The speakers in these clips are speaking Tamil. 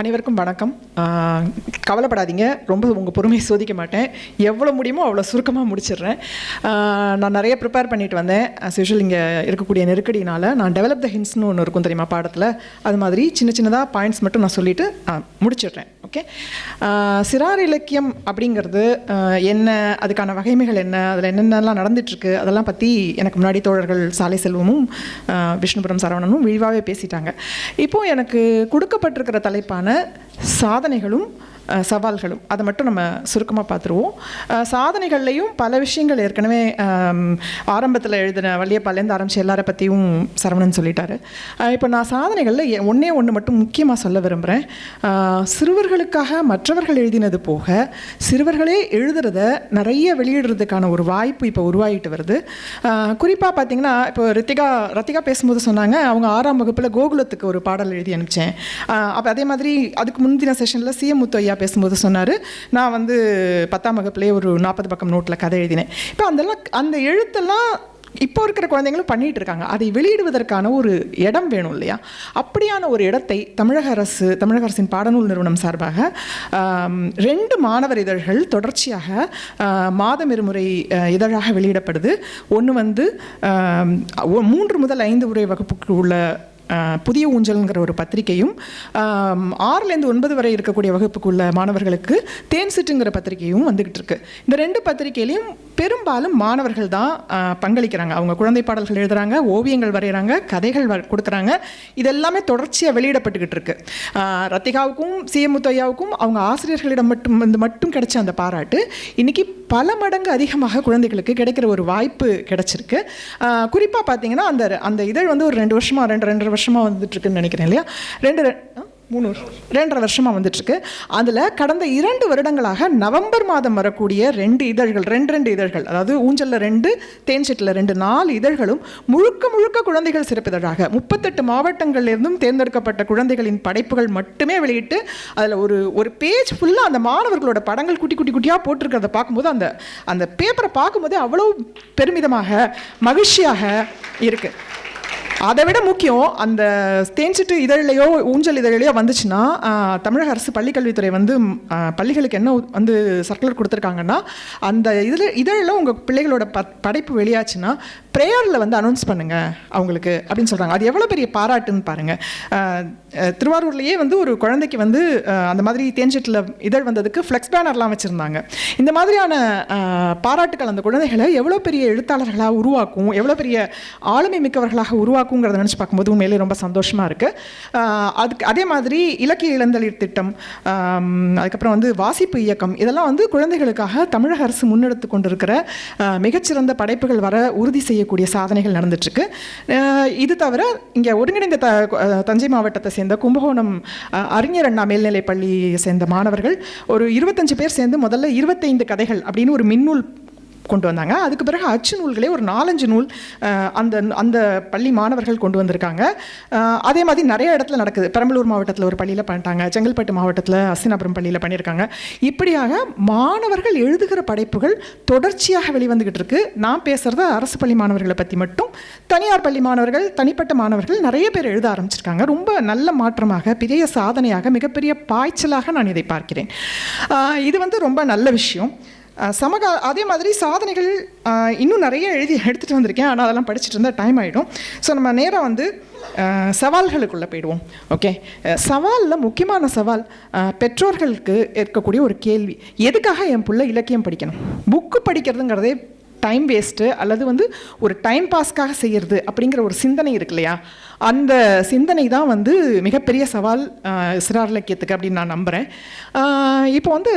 அனைவருக்கும் வணக்கம். கவலைப்படாதீங்க. ரொம்ப உங்கள் பொறுமையை சோதிக்க மாட்டேன். எவ்வளோ முடியுமோ அவ்வளோ சுருக்கமாக முடிச்சிடுறேன். நான் நிறைய ப்ரிப்பேர் பண்ணிட்டு வந்தேன். அஸ் யூஷுவல் இங்கே இருக்கக்கூடிய நெருக்கடினால் நான் டெவலப் த ஹின்ஸ்னு ஒன்று இருக்கும் தெரியுமா பாடத்தில்? அது மாதிரி சின்ன சின்னதாக பாயிண்ட்ஸ் மட்டும் நான் சொல்லிவிட்டு முடிச்சிடுறேன். ஓகே. சிறார் இலக்கியம் அப்படிங்கிறது என்ன அதுக்கான வகைமைகள் என்ன அதில் என்னென்னலாம் நடந்துட்டுருக்கு அதெல்லாம் பற்றி எனக்கு முன்னாடி தோழர்கள் சாலை செல்வமும் விஷ்ணுபுரம் சரவணனும் விழிவாகவே பேசிட்டாங்க. இப்போது எனக்கு கொடுக்கப்பட்டிருக்கிற தலைப்பான சாதனைகளும் சவால்களும். அதை மட்டும் நம்ம சுருக்கமாக பார்த்துருவோம். சாதனைகள்லையும் பல விஷயங்கள் ஏற்கனவே ஆரம்பத்தில் எழுதின வள்ளியப்பாலேருந்து ஆரம்பித்து எல்லாரை பற்றியும் சரவணன் சொல்லிட்டாரு. இப்போ நான் சாதனைகளில் எ- ஒன்று மட்டும் முக்கியமாக சொல்ல விரும்புகிறேன் சிறுவர்களுக்காக மற்றவர்கள் எழுதினது போக சிறுவர்களே எழுதுறத நிறைய வெளியிடுறதுக்கான ஒரு வாய்ப்பு இப்போ உருவாகிட்டு வருது. குறிப்பாக பார்த்தீங்கன்னா இப்போ ரித்திகா ரத்திகா பேசும்போது சொன்னாங்க அவங்க ஆறாம் வகுப்பில் கோகுலத்துக்கு ஒரு பாடல் எழுதி அனுப்பிச்சேன். அப்போ அதே மாதிரி அதுக்கு முந்தின செஷனில் சிஎம் முத்தையா ஐயா பேசும்போது சொன்னார். நான் வந்து பத்தாம் வகுப்புலேயே ஒரு நாற்பது பக்கம் நோட்டில் கதை எழுதினேன். இப்போ அதெல்லாம் அந்த எழுத்தெல்லாம் இப்போ இருக்கிற குழந்தைங்களும் பண்ணிகிட்டு இருக்காங்க. அதை வெளியிடுவதற்கான ஒரு இடம் வேணும் இல்லையா? அப்படியான ஒரு இடத்தை தமிழக அரசு தமிழக அரசின் பாடநூல் நிறுவனம் சார்பாக ரெண்டு மாணவர் இதழ்கள் தொடர்ச்சியாக மாதம் இருமுறை இதழாக வெளியிடப்படுது. ஒன்று வந்து மூன்று முதல் ஐந்து உரை வகுப்புக்கு உள்ள புதிய ஊஞ்சல்ங்கிற ஒரு பத்திரிகையும் ஆறுலேருந்து ஒன்பது வரை இருக்கக்கூடிய வகுப்புக்குள்ள மாணவர்களுக்கு தேன் சிட்டுங்கிற பத்திரிகையும் வந்துக்கிட்டு இருக்கு இந்த ரெண்டு பத்திரிகையிலையும் பெரும்பாலும் மாணவர்கள் தான் பங்களிக்கிறாங்க. அவங்க குழந்தை பாடல்கள் எழுதுகிறாங்க ஓவியங்கள் வரைகிறாங்க கதைகள் வ- கொடுக்குறாங்க. இதெல்லாமே தொடர்ச்சியாக வெளியிடப்பட்டுக்கிட்டு இருக்கு. ரத்திகாவுக்கும் சிஎமுத்தையாவுக்கும் அவங்க ஆசிரியர்களிடம் மட்டும் வந்து மட்டும் கிடைச்ச அந்த பாராட்டு இன்றைக்கி பல மடங்கு அதிகமாக குழந்தைகளுக்கு கிடைக்கிற ஒரு வாய்ப்பு கிடைச்சிருக்கு. குறிப்பாக பார்த்தீங்கன்னா அந்த அந்த இதழ் வந்து ஒரு ரெண்டு வருஷமாக ரெண்டு ரெண்டரை வருஷமாக வந்துட்டுருக்குன்னு நினைக்கிறேன் இல்லையா? ரெண்டு மூணு வருஷம் ரெண்டரை வருஷமாக வந்துட்டுருக்கு. அதில் கடந்த இரண்டு வருடங்களாக நவம்பர் மாதம் வரக்கூடிய ரெண்டு இதழ்கள் ரெண்டு ரெண்டு இதழ்கள் அதாவது ஊஞ்சலில் ரெண்டு தேன்சிட்டில் ரெண்டு நாலு இதழ்களும் முழுக்க முழுக்க குழந்தைகள் சிறப்பிதழாக முப்பத்தெட்டு மாவட்டங்களிலிருந்தும் தேர்ந்தெடுக்கப்பட்ட குழந்தைகளின் படைப்புகள் மட்டுமே வெளியிட்டு அதில் ஒரு ஒரு பேஜ் ஃபுல்லாக அந்த மாணவர்களோட படங்கள் குட்டி குட்டி குட்டியாக போட்டிருக்கிறத பார்க்கும்போது அந்த அந்த பேப்பரை பார்க்கும்போதே அவ்வளோ பெருமிதமாக மகிழ்ச்சியாக இருக்குது அதை விட முக்கியம் அந்த தேன்சிட்டு இதழிலையோ ஊஞ்சல் இதழிலையோ வந்துச்சுன்னா தமிழக அரசு பள்ளிக்கல்வித்துறை வந்து பள்ளிகளுக்கு என்ன வந்து சர்க்குலர் கொடுத்துருக்காங்கன்னா அந்த இதில் இதழில் உங்கள் பிள்ளைகளோட ப படைப்பு வெளியாச்சுன்னா ப்ரேயரில் வந்து அனௌன்ஸ் பண்ணுங்கள் அவங்களுக்கு அப்படின்னு சொல்கிறாங்க அது எவ்வளோ பெரிய பாராட்டுன்னு பாருங்கள் திருவாரூர்லேயே வந்து ஒரு குழந்தைக்கு வந்து அந்த மாதிரி தேஞ்சிட்டில் இதழ் வந்ததுக்கு ஃப்ளெக்ஸ் பேனர்லாம் வச்சுருந்தாங்க. இந்த மாதிரியான பாராட்டுக்கள் அந்த குழந்தைகளை எவ்வளோ பெரிய எழுத்தாளர்களாக உருவாக்கும் எவ்வளோ பெரிய ஆளுமை மிக்கவர்களாக உருவாக்குங்கிறத நினச்சி பார்க்கும்போது உண்மையிலே ரொம்ப சந்தோஷமாக இருக்குது அதுக்கு அதே மாதிரி இலக்கிய இளந்தளிர் திட்டம் அதுக்கப்புறம் வந்து வாசிப்பு இயக்கம் இதெல்லாம் வந்து குழந்தைகளுக்காக தமிழக அரசு முன்னெடுத்து கொண்டிருக்கிற மிகச்சிறந்த படைப்புகள் வர உறுதி செய்யக்கூடிய சாதனைகள் நடந்துட்டுருக்கு இது தவிர இங்கே ஒருங்கிணைந்த த தஞ்சை மாவட்டத்தை சேர்ந்த கும்பகோணம் அறிஞர் அண்ணா மேல்நிலைப் பள்ளியை சேர்ந்த மாணவர்கள் ஒரு இருபத்தஞ்சு பேர் சேர்ந்து முதல்ல இருபத்தைந்து கதைகள் அப்படின்னு ஒரு மின்னூல் கொண்டு வந்தாங்க. அதுக்கு பிறகு அச்சு நூல்களே ஒரு நாலஞ்சு நூல் அந்த அந்த பள்ளி மாணவர்கள் கொண்டு வந்திருக்காங்க. அதே மாதிரி நிறைய இடத்துல நடக்குது. பெரம்பலூர் மாவட்டத்தில் ஒரு பள்ளியில் பண்ணிட்டாங்க. செங்கல்பட்டு மாவட்டத்தில் அஸ்தினாபுரம் பள்ளியில் பண்ணியிருக்காங்க. இப்படியாக மாணவர்கள் எழுதுகிற படைப்புகள் தொடர்ச்சியாக வெளிவந்துக்கிட்டு இருக்குது நான் பேசுகிறது அரசு பள்ளி மாணவர்களை பற்றி மட்டும். தனியார் பள்ளி மாணவர்கள் தனிப்பட்ட மாணவர்கள் நிறைய பேர் எழுத ஆரம்பிச்சிருக்காங்க. ரொம்ப நல்ல மாற்றமாக பெரிய சாதனையாக மிகப்பெரிய பாய்ச்சலாக நான் இதை பார்க்கிறேன். இது வந்து ரொம்ப நல்ல விஷயம். சமகா அதே மாதிரி சாதனைகள் இன்னும் நிறைய எழுதி எடுத்துகிட்டு வந்திருக்கேன். ஆனால் அதெல்லாம் படிச்சுட்டு இருந்தால் டைம் ஆகிடும் ஸோ நம்ம நேராக வந்து சவால்களுக்குள்ளே போயிடுவோம். ஓகே சவாலில் முக்கியமான சவால் பெற்றோர்களுக்கு இருக்கக்கூடிய ஒரு கேள்வி. எதுக்காக என் பிள்ளை இலக்கியம் படிக்கணும்? புக்கு படிக்கிறதுங்கிறதே டைம் வேஸ்ட்டு அல்லது வந்து ஒரு டைம் பாஸ்க்காக செய்கிறது அப்படிங்கிற ஒரு சிந்தனை இருக்கு இல்லையா? அந்த சிந்தனை தான் வந்து மிகப்பெரிய சவால் ஆஹ், சிறார் இலக்கியத்துக்கு அப்படின்னு நான் நம்புகிறேன் இப்போ வந்து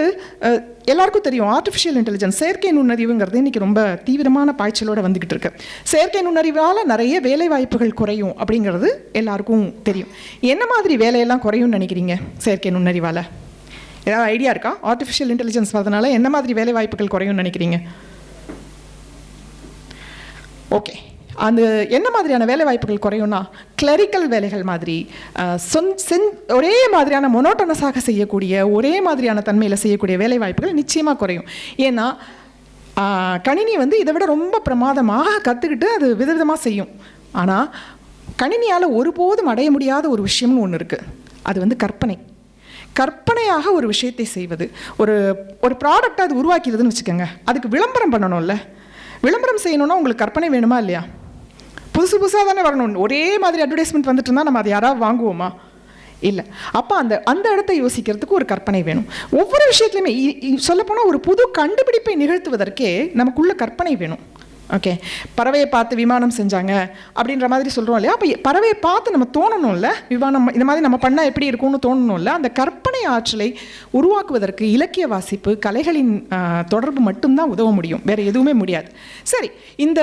எல்லாருக்கும் தெரியும் ஆர்டிஃபிஷியல் இன்டெலிஜென்ஸ் செயற்கை நுண்ணறிவுங்கிறது இன்றைக்கி ரொம்ப தீவிரமான பாய்ச்சலோடு வந்துக்கிட்டு இருக்கு. செயற்கை நுண்ணறிவால் நிறைய வேலை வாய்ப்புகள் குறையும் அப்படிங்கிறது எல்லாருக்கும் தெரியும். என்ன மாதிரி வேலையெல்லாம் குறையும்னு நினைக்கிறீங்க செயற்கை நுண்ணறிவால்? ஏதாவது ஐடியா இருக்கா? ஆர்டிஃபிஷியல் இன்டெலிஜென்ஸ் வரதுனால என்ன மாதிரி வேலை வாய்ப்புகள் குறையும்னு நினைக்கிறீங்க? ஓகே அந்த என்ன மாதிரியான வேலை வாய்ப்புகள் குறையும்னா கிளரிக்கல் வேலைகள் மாதிரி அஹ், சொன் சென் ஒரே மாதிரியான மொனோட்டனஸாக செய்யக்கூடிய ஒரே மாதிரியான தன்மையில் செய்யக்கூடிய வேலை வாய்ப்புகள் நிச்சயமாக குறையும். ஏன்னா கணினி வந்து இதை விட ரொம்ப பிரமாதமாக கற்றுக்கிட்டு அது விதவிதமாக செய்யும். ஆனால் கணினியால் ஒருபோதும் அடைய முடியாத ஒரு விஷயம்னு ஒன்று இருக்குது அது வந்து கற்பனை. கற்பனையாக ஒரு விஷயத்தை செய்வது. ஒரு ஒரு ப்ராடக்டை அது உருவாக்கிறதுன்னு வச்சுக்கோங்க. அதுக்கு விளம்பரம் பண்ணணும்ல. விளம்பரம் செய்யணும்னா உங்களுக்கு கற்பனை வேணுமா இல்லையா? புதுசு புதுசாக தானே வரணும் ஒரே மாதிரி அட்வர்டைஸ்மெண்ட் வந்துட்டு இருந்தால் நம்ம அதை யாராவது வாங்குவோமா? இல்லை. அப்போ அந்த அந்த இடத்த யோசிக்கிறதுக்கு ஒரு கற்பனை வேணும். ஒவ்வொரு விஷயத்துலையுமே சொல்லப்போனால் ஒரு புது கண்டுபிடிப்பை நிகழ்த்துவதற்கே நமக்குள்ள கற்பனை வேணும். ஓகே பறவையை பார்த்து விமானம் செஞ்சாங்க அப்படின்ற மாதிரி சொல்கிறோம் இல்லையா? அப்போ பறவையை பார்த்து நம்ம தோணணும்ல? விமானம் இந்த மாதிரி நம்ம பண்ணால் எப்படி இருக்கும்னு தோணணும்ல? அந்த கற்பனை ஆற்றலை உருவாக்குவதற்கு இலக்கிய வாசிப்பு கலைகளின் தொடர்பு மட்டும்தான் உதவ முடியும். வேறு எதுவுமே முடியாது. சரி இந்த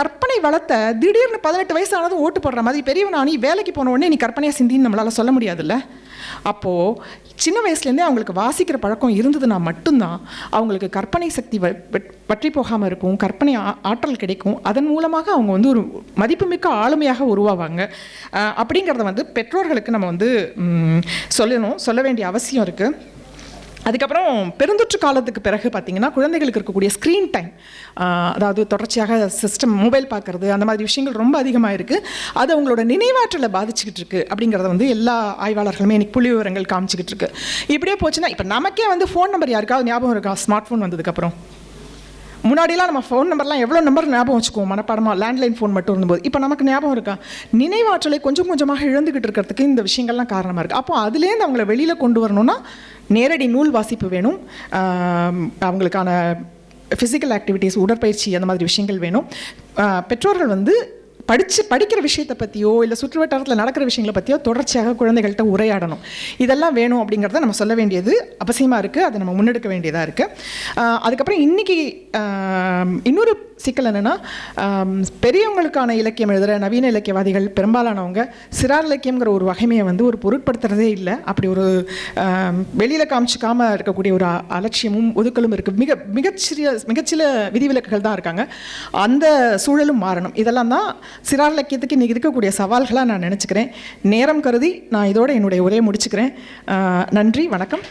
கற்பனை வளத்தை திடீர்னு பதினெட்டு வயசானதும் ஓட்டு போடுற மாதிரி பெரியவனா நீ வேலைக்கு போன உடனே நீ கற்பனையாக சிந்தின்னு நம்மளால் சொல்ல முடியாதுல்ல? அப்போது சின்ன வயசுலேருந்தே அவங்களுக்கு வாசிக்கிற பழக்கம் இருந்ததுன்னா மட்டும்தான் அவங்களுக்கு கற்பனை சக்தி பற்றி போகாமல் இருக்கும் கற்பனை ஆற்றல் கிடைக்கும். அதன் மூலமாக அவங்க வந்து ஒரு மதிப்புமிக்க ஆளுமையாக உருவாவாங்க. அப்படிங்கிறத வந்து பெற்றோர்களுக்கு நம்ம வந்து சொல்லணும். சொல்ல வேண்டிய அவசியம் இருக்குது அதுக்கப்புறம் பெருந்தொற்று காலத்துக்கு பிறகு பார்த்தீங்கன்னா குழந்தைகளுக்கு இருக்கக்கூடிய ஸ்க்ரீன் டைம் அதாவது தொடர்ச்சியாக சிஸ்டம் மொபைல் பார்க்குறது அந்த மாதிரி விஷயங்கள் ரொம்ப அதிகமாக இருக்குது அது அவங்களோட நினைவாற்றலை பாதிச்சுக்கிட்டு இருக்கு அப்படிங்கிறத வந்து எல்லா ஆய்வாளர்களுமே இன்னைக்கு புள்ளி விவரங்கள் காமிச்சிக்கிட்டு இருக்கு. இப்படியே போச்சுன்னா இப்போ நமக்கே வந்து ஃபோன் நம்பர் யாருக்காவது ஞாபகம் இருக்கா? ஸ்மார்ட் ஃபோன் வந்ததுக்கப்புறம். முன்னாடிலாம் நம்ம ஃபோன் நம்பர்லாம் எவ்வளோ நம்பர் ஞாபகம் வச்சுக்குவோம்? மனப்பாடமாக லேண்ட்லைன் ஃபோன் மட்டும் இருந்தபோது. இப்போ நமக்கு ஞாபகம் இருக்கா? நினைவாற்றலை கொஞ்சம் கொஞ்சமாக இழந்துக்கிட்டு இருக்கிறதுக்கு இந்த விஷயங்கள்லாம் காரணமாக இருக்குது அப்போ அதுலேருந்து அவங்கள வெளியில் கொண்டு வரணும்னா நேரடி நூல் வாசிப்பு வேணும். அவங்களுக்கான ஃபிசிக்கல் ஆக்டிவிட்டீஸ் உடற்பயிற்சி அந்த மாதிரி விஷயங்கள் வேணும். பெற்றோர்கள் வந்து படித்து படிக்கிற விஷயத்தை பற்றியோ இல்லை சுற்று வட்டாரத்தில் நடக்கிற விஷயங்களை பற்றியோ தொடர்ச்சியாக குழந்தைகள்கிட்ட உரையாடணும். இதெல்லாம் வேணும் அப்படிங்கிறத நம்ம சொல்ல வேண்டியது அவசியமாக இருக்குது அதை நம்ம முன்னெடுக்க வேண்டியதாக இருக்குது அதுக்கப்புறம் இன்றைக்கி இன்னொரு சிக்கல் என்னென்னா பெரியவங்களுக்கான இலக்கியம் எழுதுகிற நவீன இலக்கியவாதிகள் பெரும்பாலானவங்க சிறார் இலக்கியங்கிற ஒரு வகைமையை வந்து ஒரு பொருட்படுத்துறதே இல்லை. அப்படி ஒரு வெளியில் காமிச்சிக்காம இருக்கக்கூடிய ஒரு அலட்சியமும் ஒதுக்கலும் இருக்குது மிக மிகச்சிறிய மிகச்சில விதிவிலக்குகள் தான் இருக்காங்க. அந்த சூழலும் மாறணும். இதெல்லாம் தான் சிறார் இலக்கியத்துக்கு இன்றைக்கி இருக்கக்கூடிய சவால்களாக நான் நினச்சிக்கிறேன். நேரம் கருதி நான் இதோட என்னுடைய உரையை முடிச்சுக்கிறேன். நன்றி வணக்கம்.